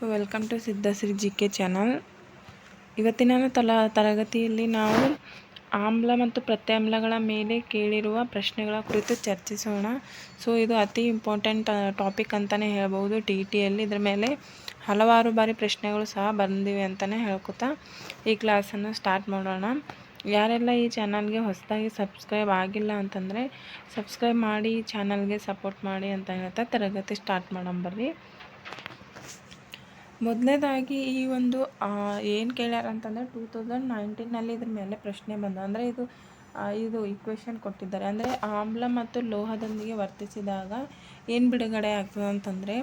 So welcome to Siddhashree G K channel ಇವತ್ತಿನ ತಲ, ತರಗತಿಯಲ್ಲಿ ನಾವು ಆಮ್ಲ ಮತ್ತು ಪ್ರತ್ಯಾಮ್ಲಗಳ ಮೇಲೆ ಕೇಳಿರುವ ಪ್ರಶ್ನೆಗಳ ಕುರಿತು ಚರ್ಚಿಸೋಣ. ಸೊ ಇದು ಅತಿ ಇಂಪಾರ್ಟೆಂಟ್ ಟಾಪಿಕ್ ಅಂತಲೇ ಹೇಳ್ಬೋದು ಟಿ ಟಿಯಲ್ಲಿ ಇದ್ರ ಮೇಲೆ ಹಲವಾರು ಬಾರಿ ಪ್ರಶ್ನೆಗಳು ಸಹ ಬಂದಿವೆ ಅಂತಲೇ ಹೇಳ್ಕೊತಾ ಈ ಕ್ಲಾಸನ್ನು ಸ್ಟಾರ್ಟ್ ಮಾಡೋಣ. ಯಾರೆಲ್ಲ ಈ ಚಾನಲ್ಗೆ ಹೊಸದಾಗಿ ಸಬ್ಸ್ಕ್ರೈಬ್ ಆಗಿಲ್ಲ ಅಂತಂದರೆ ಸಬ್ಸ್ಕ್ರೈಬ್ ಮಾಡಿ, ಈ ಚಾನಲ್ಗೆ ಸಪೋರ್ಟ್ ಮಾಡಿ ಅಂತ ಹೇಳ್ತಾ ತರಗತಿ ಸ್ಟಾರ್ಟ್ ಮಾಡೋಣ ಬರ್ರಿ. ಮೊದಲನೇದಾಗಿ ಈ ಒಂದು ಏನು ಕೇಳ್ಯಾರ ಅಂತಂದರೆ ಟೂ ತೌಸಂಡ್ ನೈನ್ಟೀನಲ್ಲಿ ಇದ್ರ ಮೇಲೆ ಪ್ರಶ್ನೆ ಬಂದ ಅಂದರೆ ಇದು ಇದು ಇಕ್ವೇಷನ್ ಕೊಟ್ಟಿದ್ದಾರೆ. ಅಂದರೆ ಆಮ್ಲ ಮತ್ತು ಲೋಹದೊಂದಿಗೆ ವರ್ತಿಸಿದಾಗ ಏನು ಬಿಡುಗಡೆ ಆಗ್ತದೆ ಅಂತಂದರೆ,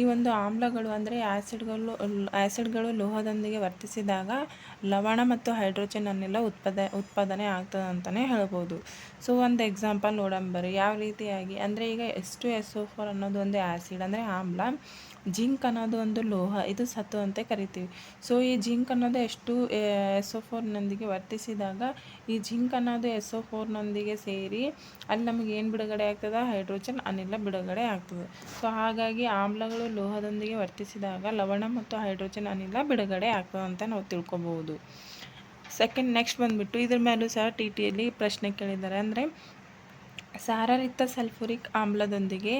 ಈ ಒಂದು ಆಮ್ಲಗಳು ಅಂದರೆ ಆ್ಯಸಿಡ್ಗಳು ಆ್ಯಸಿಡ್ಗಳು ಲೋಹದೊಂದಿಗೆ ವರ್ತಿಸಿದಾಗ ಲವಣ ಮತ್ತು ಹೈಡ್ರೋಜನ್ ಅನ್ನೆಲ್ಲ ಉತ್ಪಾದ, ಉತ್ಪಾದನೆ ಆಗ್ತದೆ ಅಂತಲೇ ಹೇಳ್ಬೋದು. ಸೊ ಒಂದು ಎಕ್ಸಾಂಪಲ್ ನೋಡಂಬರಿ ಯಾವ ರೀತಿಯಾಗಿ, ಅಂದರೆ ಈಗ S two S O four ಅನ್ನೋದು ಒಂದು ಆ್ಯಸಿಡ್ ಅಂದರೆ ಆಮ್ಲ. ಜಿಂಕ್ ಅನ್ನೋದು ಒಂದು ಲೋಹ, ಇದು ಸತ್ತು ಅಂತ ಕರಿತೀವಿ. ಸೊ ಈ ಜಿಂಕ್ ಅನ್ನೋದು ಎಷ್ಟು ಎಸ್ ಫೋರ್ನೊಂದಿಗೆ ವರ್ತಿಸಿದಾಗ ಈ ಜಿಂಕ್ ಅನ್ನೋದು ಎಸ್ ಫೋರ್ನೊಂದಿಗೆ ಸೇರಿ ಅಲ್ಲಿ ನಮಗೆ ಏನು ಬಿಡುಗಡೆ ಆಗ್ತದೆ? ಹೈಡ್ರೋಜನ್ ಅನಿಲ ಬಿಡುಗಡೆ ಆಗ್ತದೆ. ಸೊ ಹಾಗಾಗಿ ಆಮ್ಲಗಳು ಲೋಹದೊಂದಿಗೆ ವರ್ತಿಸಿದಾಗ ಲವಣ ಮತ್ತು ಹೈಡ್ರೋಜನ್ ಅನಿಲ ಬಿಡುಗಡೆ ಆಗ್ತದೆ ಅಂತ ನಾವು ತಿಳ್ಕೊಬಹುದು ಸೆಕೆಂಡ್ ನೆಕ್ಸ್ಟ್ ಬಂದುಬಿಟ್ಟು ಇದ್ರ ಮೇಲೂ ಸಹ ಟಿ ಟಿಯಲ್ಲಿ ಪ್ರಶ್ನೆ ಕೇಳಿದ್ದಾರೆ. ಅಂದರೆ ಸಾರರಿತ ಸಲ್ಫುರಿಕ್ ಆಮ್ಲದೊಂದಿಗೆ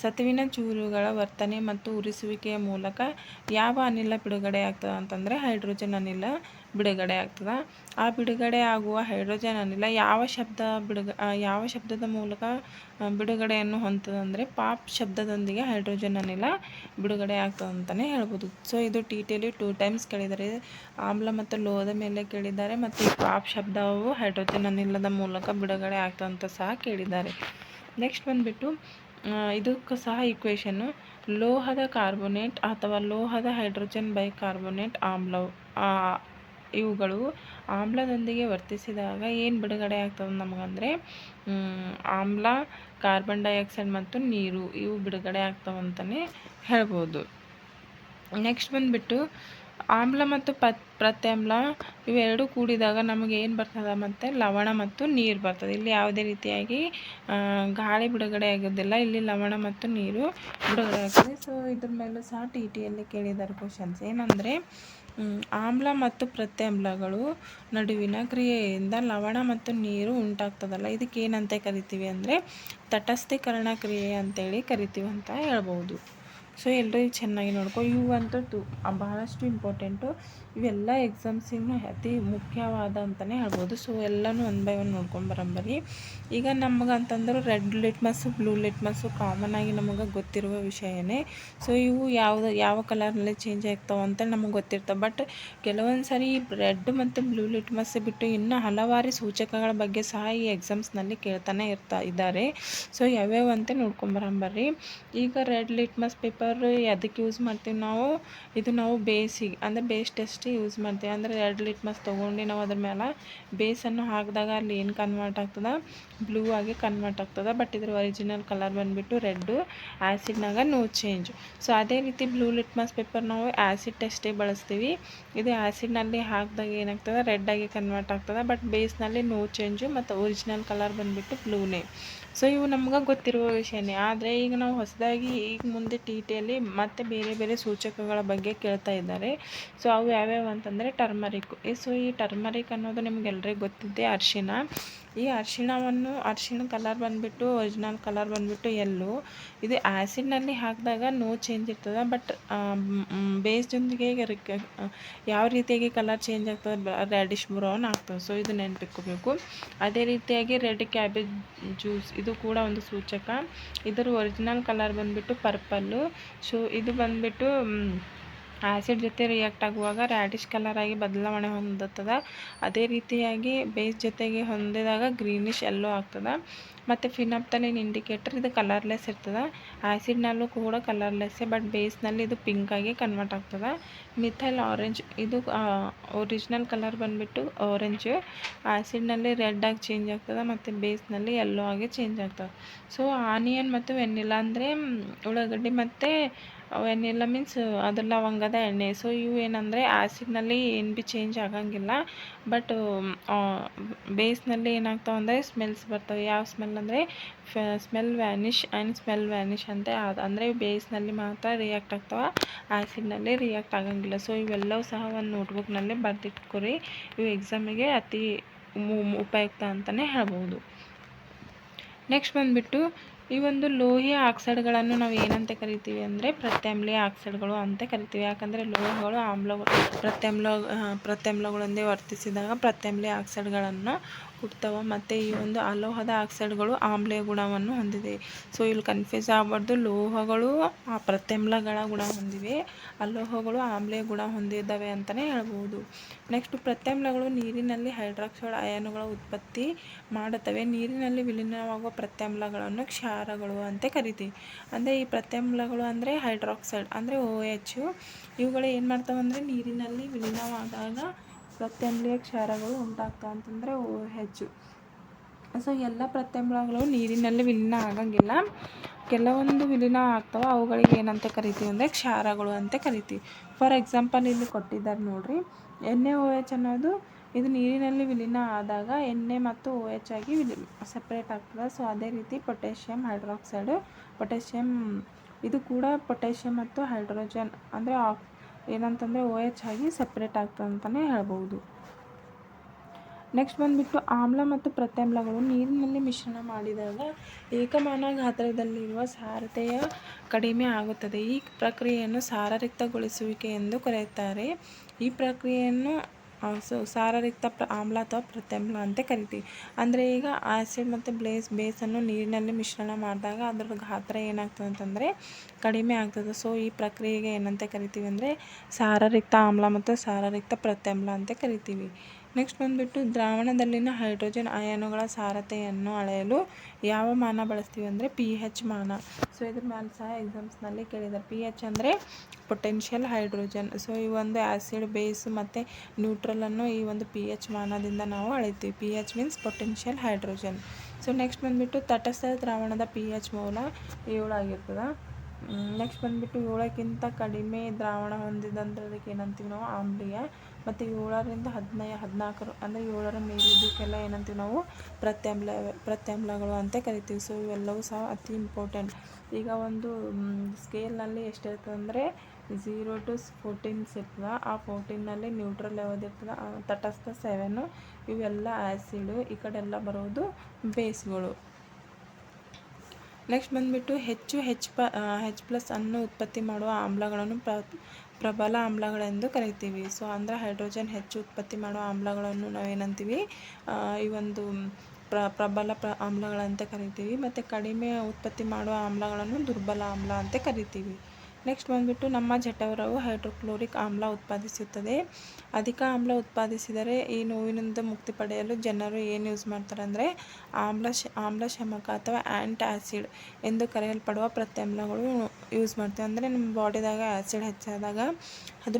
ಸತುವಿನ ಚೂರುಗಳ ವರ್ತನೆ ಮತ್ತು ಉರಿಸುವಿಕೆಯ ಮೂಲಕ ಯಾವ ಅನಿಲ ಬಿಡುಗಡೆ ಆಗ್ತದೆ ಅಂತಂದರೆ ಹೈಡ್ರೋಜನ್ ಅನಿಲ ಬಿಡುಗಡೆ ಆಗ್ತದೆ. ಆ ಬಿಡುಗಡೆ ಆಗುವ ಹೈಡ್ರೋಜನ್ ಅನಿಲ ಯಾವ ಶಬ್ದ ಬಿಡುಗ ಯಾವ ಶಬ್ದದ ಮೂಲಕ ಬಿಡುಗಡೆಯನ್ನು ಹೊಂತದಂದರೆ ಪಾಪ್ ಶಬ್ದದೊಂದಿಗೆ ಹೈಡ್ರೋಜನ್ ಅನಿಲ ಬಿಡುಗಡೆ ಆಗ್ತದೆ ಅಂತಲೇ ಹೇಳ್ಬೋದು. ಸೊ ಇದು ಟಿ ಟಿಯಲ್ಲಿ ಟೂ ಟೈಮ್ಸ್ ಕೇಳಿದ್ದಾರೆ ಆಮ್ಲ ಮತ್ತು ಲೋಹದ ಮೇಲೆ ಕೇಳಿದ್ದಾರೆ ಮತ್ತು ಪಾಪ್ ಶಬ್ದವು ಹೈಡ್ರೋಜನ್ ಅನಿಲದ ಮೂಲಕ ಬಿಡುಗಡೆ ಆಗ್ತದಂತ ಸಹ ಕೇಳಿದ್ದಾರೆ. ನೆಕ್ಸ್ಟ್ ಬಂದುಬಿಟ್ಟು ಇದಕ್ಕೂ ಸಹ ಇಕ್ವೇಷನ್ನು ಲೋಹದ ಕಾರ್ಬೋನೇಟ್ ಅಥವಾ ಲೋಹದ ಹೈಡ್ರೋಜನ್ ಬೈ ಕಾರ್ಬೊನೇಟ್ ಆಮ್ಲ ಇವುಗಳು ಆಮ್ಲದೊಂದಿಗೆ ವರ್ತಿಸಿದಾಗ ಏನು ಬಿಡುಗಡೆ ಆಗ್ತದೆ ನಮಗಂದರೆ ಆಮ್ಲ ಕಾರ್ಬನ್ ಡೈಆಕ್ಸೈಡ್ ಮತ್ತು ನೀರು ಇವು ಬಿಡುಗಡೆ ಆಗ್ತವಂತಲೇ ಹೇಳ್ಬೋದು. ನೆಕ್ಸ್ಟ್ ಬಂದುಬಿಟ್ಟು ಆಮ್ಲ ಮತ್ತು ಪತ್, ಪ್ರತ್ಯಾಮ್ಲ ಇವೆರಡು ಕೂಡಿದಾಗ ನಮಗೆ ಏನು ಬರ್ತದೆ ಮತ್ತು ಲವಣ ಮತ್ತು ನೀರು ಬರ್ತದೆ. ಇಲ್ಲಿ ಯಾವುದೇ ರೀತಿಯಾಗಿ ಗಾಳಿ ಬಿಡುಗಡೆ ಆಗೋದಿಲ್ಲ. ಇಲ್ಲಿ ಲವಣ ಮತ್ತು ನೀರು ಬಿಡುಗಡೆ ಆಗ್ತದೆ. ಸೊ ಇದ್ರ ಮೇಲೂ ಸಹ ಟಿ ಟಿಯಲ್ಲಿ ಕೇಳಿದ್ದಾರೆ ಕ್ವಶನ್ಸ್ ಏನಂದರೆ ಆಮ್ಲ ಮತ್ತು ಪ್ರತ್ಯಾಮ್ಲಗಳು ನಡುವಿನ ಕ್ರಿಯೆಯಿಂದ ಲವಣ ಮತ್ತು ನೀರು ಉಂಟಾಗ್ತದಲ್ಲ. ಇದಕ್ಕೆ ಏನಂತ ಕರಿತೀವಿ ಅಂದರೆ, ತಟಸ್ಥೀಕರಣ ಕ್ರಿಯೆ ಅಂತೇಳಿ ಕರಿತೀವಿ ಅಂತ ಹೇಳ್ಬೋದು ಸೊ ಎಲ್ಲರೂ ಚೆನ್ನಾಗಿ ನೋಡ್ಕೊ. ಇವು ಅಂತೂ ಬಹಳಷ್ಟು ಇಂಪಾರ್ಟೆಂಟು ಇವೆಲ್ಲ ಎಕ್ಸಾಮ್ಸಿಗೂ ಅತಿ ಮುಖ್ಯವಾದ ಅಂತಲೇ ಹೇಳ್ಬೋದು. ಸೊ ಎಲ್ಲನೂ ಒನ್ ಬೈ ಒನ್ ನೋಡ್ಕೊಂಬರಂಬರಿ ಈಗ ನಮಗೆ ಅಂತಂದ್ರೆ red litmus blue litmus common ಆಗಿ ನಮಗೆ ಗೊತ್ತಿರುವ ವಿಷಯನೇ. ಸೊ ಇವು ಯಾವ್ದು, ಯಾವ ಕಲರ್ನಲ್ಲಿ ಚೇಂಜ್ ಆಗ್ತಾವೆ ಅಂತ ನಮಗೆ ಗೊತ್ತಿರ್ತವೆ. ಬಟ್ ಕೆಲವೊಂದು ಸಾರಿ ರೆಡ್ ಮತ್ತು ಬ್ಲೂ ಲಿಟ್ಮಸ್ ಬಿಟ್ಟು ಇನ್ನೂ ಹಲವಾರು ಸೂಚಕಗಳ ಬಗ್ಗೆ ಸಹ ಈ ಎಕ್ಸಾಮ್ಸ್ನಲ್ಲಿ ಕೇಳ್ತಾನೆ ಇರ್ತಾ ಇದ್ದಾರೆ. ಸೊ ಯಾವ್ಯಾವ ಅಂತ ನೋಡ್ಕೊಂಬರಂಬರ್ರಿ ಈಗ ರೆಡ್ ಲಿಟ್ಮಸ್ ಪೇಪರ್ ಅದಕ್ಕೆ ಯೂಸ್ ಮಾಡ್ತೀವಿ ನಾವು, ಇದು ನಾವು ಬೇಸಿಗೆ ಅಂದರೆ ಬೇಸ್ ಟೆಸ್ಟ್ ಯೂಸ್ ಮಾಡ್ತೀವಿ. ಅಂದರೆ ಎರಡು ಲಿಟ್ಮಸ್ ತೊಗೊಂಡು ನಾವು ಅದ್ರ ಮೇಲೆ ಬೇಸನ್ನು ಹಾಕಿದಾಗ ಅಲ್ಲಿ ಏನು ಕನ್ವರ್ಟ್ ಆಗ್ತದೆ? ಬ್ಲೂ ಆಗಿ ಕನ್ವರ್ಟ್ ಆಗ್ತದೆ. ಬಟ್ ಇದ್ರ ಒರಿಜಿನಲ್ ಕಲರ್ ಬಂದುಬಿಟ್ಟು ರೆಡ್ಡು ಆ್ಯಸಿಡ್ನಾಗ ನೋ ಚೇಂಜ್ ಸೊ ಅದೇ ರೀತಿ ಬ್ಲೂ ಲಿಟ್ಮಸ್ ಪೇಪರ್ ನಾವು ಆ್ಯಸಿಡ್ ಟೆಸ್ಟೇ ಬಳಸ್ತೀವಿ. ಇದು ಆ್ಯಸಿಡ್ನಲ್ಲಿ ಹಾಕಿದಾಗ ಏನಾಗ್ತದೆ? ರೆಡ್ಡಾಗಿ ಕನ್ವರ್ಟ್ ಆಗ್ತದೆ. ಬಟ್ ಬೇಸ್ನಲ್ಲಿ ನೋ ಚೇಂಜು ಮತ್ತು ಒರಿಜಿನಲ್ ಕಲರ್ ಬಂದುಬಿಟ್ಟು ಬ್ಲೂನೇ ಸೊ ಇವು ನಮ್ಗೆ ಗೊತ್ತಿರುವ ವಿಷಯನೇ. ಆದರೆ ಈಗ ನಾವು ಹೊಸದಾಗಿ ಈಗ ಮುಂದೆ ಟಿ ಟಿಯಲ್ಲಿ ಮತ್ತೆ ಬೇರೆ ಬೇರೆ ಸೂಚಕಗಳ ಬಗ್ಗೆ ಕೇಳ್ತಾ ಇದ್ದಾರೆ. ಸೊ ಅವು ಯಾವ್ಯಾವು ಅಂತಂದರೆ ಟರ್ಮರಿಕ್. ಸೊ ಈ ಟರ್ಮರಿಕ್ ಅನ್ನೋದು ನಿಮ್ಗೆಲ್ರಿಗೂ ಗೊತ್ತಿದೆ ಅರಿಶಿನ. ಈ ಅರಿಶಿಣವನ್ನು ಅರಿಶಿಣ ಕಲರ್ ಬಂದುಬಿಟ್ಟು ಒರಿಜಿನಲ್ ಕಲರ್ ಬಂದುಬಿಟ್ಟು ಎಲ್ಲು ಇದು ಆ್ಯಸಿಡ್ನಲ್ಲಿ ಹಾಕಿದಾಗ ನೋ ಚೇಂಜ್ ಇರ್ತದೆ. ಬಟ್ ಬೇಸ್ ಜೊತೆಗೆ ಯಾವ ರೀತಿಯಾಗಿ ಕಲರ್ ಚೇಂಜ್ ಆಗ್ತದೆ ರೆಡಿಶ್ ಬ್ರೌನ್ ಆಗ್ತದೆ. ಸೊ ಇದು ನೆನಪಿಕ್ಕೋಬೇಕು ಅದೇ ರೀತಿಯಾಗಿ ರೆಡ್ ಕ್ಯಾಬೇಜ್ ಜ್ಯೂಸ್ ಇದು ಕೂಡ ಒಂದು ಸೂಚಕ. ಇದರ ಒರಿಜಿನಲ್ ಕಲರ್ ಬಂದುಬಿಟ್ಟು ಪರ್ಪಲ್ಲು ಸೊ ಇದು ಬಂದುಬಿಟ್ಟು ಆ್ಯಸಿಡ್ ಜೊತೆ ರಿಯಾಕ್ಟ್ ಆಗುವಾಗ ರ್ಯಾಡಿಶ್ ಕಲರಾಗಿ ಬದಲಾವಣೆ ಹೊಂದುತ್ತದೆ. ಅದೇ ರೀತಿಯಾಗಿ ಬೇಸ್ ಜೊತೆಗೆ ಹೊಂದಿದಾಗ ಗ್ರೀನಿಶ್ ಎಲ್ಲೋ ಆಗ್ತದೆ. ಮತ್ತು ಫಿನಾಪ್ತಲಿನ್ ಇಂಡಿಕೇಟರ್ ಇದು ಕಲರ್ಲೆಸ್ ಇರ್ತದೆ. ಆ್ಯಸಿಡ್ನಲ್ಲೂ ಕೂಡ ಕಲರ್ಲೆಸ್ಸೇ ಬಟ್ ಬೇಸ್ನಲ್ಲಿ ಇದು ಪಿಂಕಾಗಿ ಕನ್ವರ್ಟ್ ಆಗ್ತದೆ. ಮಿಥೈಲ್ ಆರೆಂಜ್ ಇದು ಒರಿಜಿನಲ್ ಕಲರ್ ಬಂದುಬಿಟ್ಟು ಆರೆಂಜ್ ಆ್ಯಸಿಡ್ನಲ್ಲಿ ರೆಡ್ ಆಗಿ ಚೇಂಜ್ ಆಗ್ತದೆ, ಮತ್ತು ಬೇಸ್ನಲ್ಲಿ ಎಲ್ಲೋ ಆಗಿ ಚೇಂಜ್ ಆಗ್ತದೆ. ಸೊ ಆನಿಯನ್ ಮತ್ತು ವೆನಿಲ್ಲ ಅಂದರೆ ಉಳ್ಳಾಗಡ್ಡಿ ಮತ್ತು ವೆನಿಲ್ಲ ಮೀನ್ಸ್ ಅದು ಲವಂಗದ ಎಣ್ಣೆ. ಸೊ ಇವು ಏನಂದರೆ ಆ್ಯಸಿಡ್ನಲ್ಲಿ ಏನು ಭೀ ಚೇಂಜ್ ಆಗಂಗಿಲ್ಲ. ಬಟ್ ಬೇಸ್ನಲ್ಲಿ ಏನಾಗ್ತಾವೆ ಅಂದರೆ ಸ್ಮೆಲ್ಸ್ ಬರ್ತವೆ. ಯಾವ ಸ್ಮೆಲ್ ಅಂದರೆ smell vanish and smell vanish ಅಂತ ಅದು ಅಂದರೆ ಬೇಸ್ನಲ್ಲಿ ಮಾತ್ರ ರಿಯಾಕ್ಟ್ ಆಗ್ತಾವೆ. ಆ್ಯಸಿಡ್ನಲ್ಲಿ ರಿಯಾಕ್ಟ್ ಆಗಂಗಿಲ್ಲ. ಸೊ ಇವೆಲ್ಲವೂ ಸಹ ಒಂದು ನೋಟ್ಬುಕ್ನಲ್ಲಿ ಬರೆದಿಟ್ಕೊರಿ. ಇವು ಎಕ್ಸಾಮಿಗೆ ಅತಿ ಉಪಯುಕ್ತ ಅಂತಲೇ ಹೇಳ್ಬೋದು. ನೆಕ್ಸ್ಟ್ ಬಂದುಬಿಟ್ಟು ಈ ಒಂದು ಲೋಹೀಯ ಆಕ್ಸೈಡ್ಗಳನ್ನು ನಾವು ಏನಂತ ಕರಿತೀವಿ ಅಂದರೆ ಪ್ರತ್ಯಾಮ್ಲೀಯ ಆಕ್ಸೈಡ್ಗಳು ಅಂತ ಕರಿತೀವಿ. ಯಾಕಂದರೆ ಲೋಹಗಳು ಆಮ್ಲ ಪ್ರತ್ಯಾಮ್ಲ ಪ್ರತ್ಯಾಮ್ಲಗಳೊಂದಿಗೆ ವರ್ತಿಸಿದಾಗ ಪ್ರತ್ಯಾಮ್ಲೀಯ ಆಕ್ಸೈಡ್ಗಳನ್ನು ಹುಟ್ಟುತ್ತವೆ ಮತ್ತು ಈ ಒಂದು ಅಲೋಹದ ಆಕ್ಸೈಡ್ಗಳು ಆಮ್ಲೀಯ ಗುಣವನ್ನು ಹೊಂದಿದೆ. ಸೊ, ಇಲ್ಲಿ ಕನ್ಫ್ಯೂಸ್ ಆಗಬಾರ್ದು. ಲೋಹಗಳು, ಆ ಪ್ರತ್ಯಾಮ್ಲಗಳ ಗುಣ ಹೊಂದಿವೆ. ಅಲೋಹಗಳು ಆಮ್ಲೀಯ ಗುಣ ಹೊಂದಿದ್ದಾವೆ ಅಂತಲೇ ಹೇಳ್ಬೋದು. ನೆಕ್ಸ್ಟ್ ಪ್ರತ್ಯಮ್ಲಗಳು ನೀರಿನಲ್ಲಿ ಹೈಡ್ರಾಕ್ಸೈಡ್ ಅಯಾನುಗಳ ಉತ್ಪತ್ತಿ ಮಾಡುತ್ತವೆ. ನೀರಿನಲ್ಲಿ ವಿಲೀನವಾಗುವ ಪ್ರತ್ಯಮ್ಲಗಳನ್ನು ಕ್ಷಾರಗಳು ಅಂತ ಕರಿತೀವಿ. ಅಂದರೆ ಈ ಪ್ರತ್ಯಮ್ಲಗಳು ಅಂದರೆ ಹೈಡ್ರಾಕ್ಸೈಡ್, ಅಂದರೆ ಓ ಎಚ್ ಇವುಗಳು ಏನು ಮಾಡ್ತಾವೆ ಅಂದರೆ ನೀರಿನಲ್ಲಿ ವಿಲೀನವಾದಾಗ ಪ್ರತ್ಯಾಮ್ಲೀಯ ಕ್ಷಾರಗಳು ಉಂಟಾಗ್ತವೆ ಅಂತಂದರೆ ಹೆಚ್ಚು ಸೊ ಎಲ್ಲ ಪ್ರತ್ಯಮ್ಲಗಳು ನೀರಿನಲ್ಲಿ ವಿಲೀನ ಆಗಂಗಿಲ್ಲ. ಕೆಲವೊಂದು ವಿಲೀನ ಆಗ್ತಾವೆ, ಅವುಗಳಿಗೆ ಏನಂತ ಕರಿತೀವಿ ಅಂದರೆ ಕ್ಷಾರಗಳು ಅಂತ ಕರಿತೀವಿ. ಫಾರ್ ಎಕ್ಸಾಂಪಲ್ ಇಲ್ಲಿ ಕೊಟ್ಟಿದ್ದಾರೆ ನೋಡಿರಿ. ಎಣ್ಣೆ ಓ ಎಚ್ ಅನ್ನೋದು ಇದು ನೀರಿನಲ್ಲಿ ವಿಲೀನ ಆದಾಗ ಎಣ್ಣೆ ಮತ್ತು ಓ ಎಚ್ ಆಗಿ ವಿಲಿ ಸಪ್ರೇಟ್ ಆಗ್ತದೆ. ಸೊ ಅದೇ ರೀತಿ ಪೊಟ್ಯಾಷಿಯಮ್ ಹೈಡ್ರಾಕ್ಸೈಡು ಪೊಟ್ಯಾಷಿಯಮ್ ಇದು ಕೂಡ ಪೊಟ್ಯಾಷಿಯಮ್ ಮತ್ತು ಹೈಡ್ರೋಜನ್ ಅಂದರೆ ಆಕ್ ಏನಂತಂದರೆ ಓ ಎಚ್ ಆಗಿ ಸಪ್ರೇಟ್ ಆಗ್ತದೆ ಅಂತಲೇ ಹೇಳ್ಬೋದು. ನೆಕ್ಸ್ಟ್ ಬಂದುಬಿಟ್ಟು ಆಮ್ಲ ಮತ್ತು ಪ್ರತ್ಯಾಮ್ಲಗಳು. ನೀರಿನಲ್ಲಿ ಮಿಶ್ರಣ ಮಾಡಿದಾಗ ಏಕಮಾನ ಗಾತ್ರದಲ್ಲಿರುವ ಸಾರತೆಯ ಕಡಿಮೆ ಆಗುತ್ತದೆ. ಈ ಪ್ರಕ್ರಿಯೆಯನ್ನು ಸಾರರಿಕ್ತಗೊಳಿಸುವಿಕೆ ಎಂದು ಕರೆಯುತ್ತಾರೆ. ಈ ಪ್ರಕ್ರಿಯೆಯನ್ನು ಸೊ ಸಾರರಿಕ್ತ ಪ್ರ, ಆಮ್ಲ ಅಥವಾ ಪ್ರತ್ಯಾಮ್ಲ ಅಂತ ಕರಿತೀವಿ. ಅಂದರೆ ಈಗ ಆ್ಯಸಿಡ್ ಮತ್ತು ಬ್ಲೇಸ್ ಬೇಸನ್ನು ನೀರಿನಲ್ಲಿ ಮಿಶ್ರಣ ಮಾಡಿದಾಗ ಅದರ ಗಾತ್ರ ಏನಾಗ್ತದೆ ಅಂತಂದರೆ ಕಡಿಮೆ ಆಗ್ತದೆ. ಸೊ ಈ ಪ್ರಕ್ರಿಯೆಗೆ ಏನಂತ ಕರಿತೀವಿ ಅಂದರೆ ಸಾರರಿಕ್ತ ಆಮ್ಲ ಮತ್ತು ಸಾರರಿಕ್ತ ಪ್ರತ್ಯಾಮ್ಲ ಅಂತ ಕರಿತೀವಿ. ನೆಕ್ಸ್ಟ್ ಬಂದುಬಿಟ್ಟು ದ್ರಾವಣದಲ್ಲಿನ ಹೈಡ್ರೋಜನ್ ಅಯಾನುಗಳ ಸಾರತೆಯನ್ನು ಅಳೆಯಲು ಯಾವ ಮಾನ ಬಳಸ್ತೀವಿ ಅಂದರೆ ಪಿ ಹೆಚ್ ಮಾನ. ಸೊ ಇದ್ರ ಮೇಲೆ ಸಹ ಎಕ್ಸಾಮ್ಸ್ನಲ್ಲಿ ಕೇಳಿದ್ದಾರೆ ಪಿ ಹೆಚ್ ಅಂದರೆ ಪೊಟೆನ್ಷಿಯಲ್ ಹೈಡ್ರೋಜನ್ ಸೊ ಈ ಒಂದು ಆ್ಯಸಿಡ್ ಬೇಸ್ ಮತ್ತು ನ್ಯೂಟ್ರಲನ್ನು ಈ ಒಂದು ಪಿ ಎಚ್ ಮಾನದಿಂದ ನಾವು ಅಳಿತೀವಿ. P H means potential hydrogen so next ಬಂದುಬಿಟ್ಟು ತಟಸ್ಥ ದ್ರಾವಣದ ಪಿ ಎಚ್ ಮೌಲ ಏಳು ಆಗಿರ್ತದೆ. ನೆಕ್ಸ್ಟ್ ಬಂದುಬಿಟ್ಟು ಏಳಕ್ಕಿಂತ ಕಡಿಮೆ ದ್ರಾವಣ ಹೊಂದಿದಂದ್ರೆ ಅದಕ್ಕೆ ಏನಂತೀವಿ ನಾವು ಆಮ್ಲೀಯ. ಮತ್ತು ಏಳರಿಂದ ಹದಿನೈ, ಹದಿನಾಲ್ಕರು ಅಂದರೆ ಏಳರ ಮೇಲಿದ್ದಕ್ಕೆಲ್ಲ ಏನಂತೀವಿ ನಾವು ಪ್ರತ್ಯಾಮ್ಲ, ಪ್ರತ್ಯಾಮ್ಲಗಳು ಅಂತ ಕರಿತೀವಿ. ಸೊ ಇವೆಲ್ಲವೂ ಸಹ ಅತಿ ಇಂಪಾರ್ಟೆಂಟ್ ಈಗ ಒಂದು ಸ್ಕೇಲ್ನಲ್ಲಿ ಎಷ್ಟಿರ್ತದೆ ಅಂದರೆ ಝೀರೋ ಟು ಫೋರ್ಟೀನ್ಸ್ ಇರ್ತದೆ. ಆ ಫೋರ್ಟೀನಲ್ಲಿ ನ್ಯೂಟ್ರಲ್ ಯಾವ್ದು ಇರ್ತದೆ? ತಟಸ್ಥ ಸೆವೆನು ಇವೆಲ್ಲ ಆ್ಯಸಿಡು ಈ ಕಡೆ ಎಲ್ಲ ಬರೋದು ಬೇಸ್ಗಳು. ನೆಕ್ಸ್ಟ್ ಬಂದುಬಿಟ್ಟು ಹೆಚ್ಚು ಹೆಚ್ ಪ ಹೆಚ್ ಪ್ಲಸ್ ಅನ್ನು ಉತ್ಪತ್ತಿ ಮಾಡುವ ಆಮ್ಲಗಳನ್ನು ಪ್ರ, ಪ್ರಬಲ ಆಮ್ಲಗಳೆಂದು ಕರಿತೀವಿ. ಸೊ, ಅಂದರೆ ಹೈಡ್ರೋಜನ್ ಹೆಚ್ಚು ಉತ್ಪತ್ತಿ ಮಾಡುವ ಆಮ್ಲಗಳನ್ನು ನಾವೇನಂತೀವಿ? ಈ ಒಂದು ಪ್ರ, ಪ್ರಬಲ ಪ್ರ, ಆಮ್ಲಗಳಂತೆ ಕರಿತೀವಿ. ಮತ್ತು ಕಡಿಮೆ ಉತ್ಪತ್ತಿ ಮಾಡುವ ಆಮ್ಲಗಳನ್ನು ದುರ್ಬಲ ಆಮ್ಲ ಅಂತ ಕರಿತೀವಿ. ನೆಕ್ಸ್ಟ್ ಬಂದುಬಿಟ್ಟು ನಮ್ಮ ಜಠರವು ಹೈಡ್ರೋಕ್ಲೋರಿಕ್ ಆಮ್ಲ ಉತ್ಪಾದಿಸುತ್ತದೆ. ಅಧಿಕ ಆಮ್ಲ ಉತ್ಪಾದಿಸಿದರೆ ಈ ನೋವಿನಿಂದ ಮುಕ್ತಿ ಪಡೆಯಲು ಜನರು ಏನು ಯೂಸ್ ಮಾಡ್ತಾರೆ ಅಂದರೆ ಆಮ್ಲ ಶ ಆಮ್ಲಶಮಕ ಅಥವಾ ಆ್ಯಂಟ್ ಆ್ಯಸಿಡ್ ಎಂದು ಕರೆಯಲ್ಪಡುವ ಪ್ರತ್ಯಾಮ್ಲಗಳು ಯೂಸ್ ಮಾಡ್ತೀವಿ. ಅಂದರೆ ನಮ್ಮ ಬಾಡಿದಾಗ ಆ್ಯಸಿಡ್ ಹೆಚ್ಚಾದಾಗ ಅದು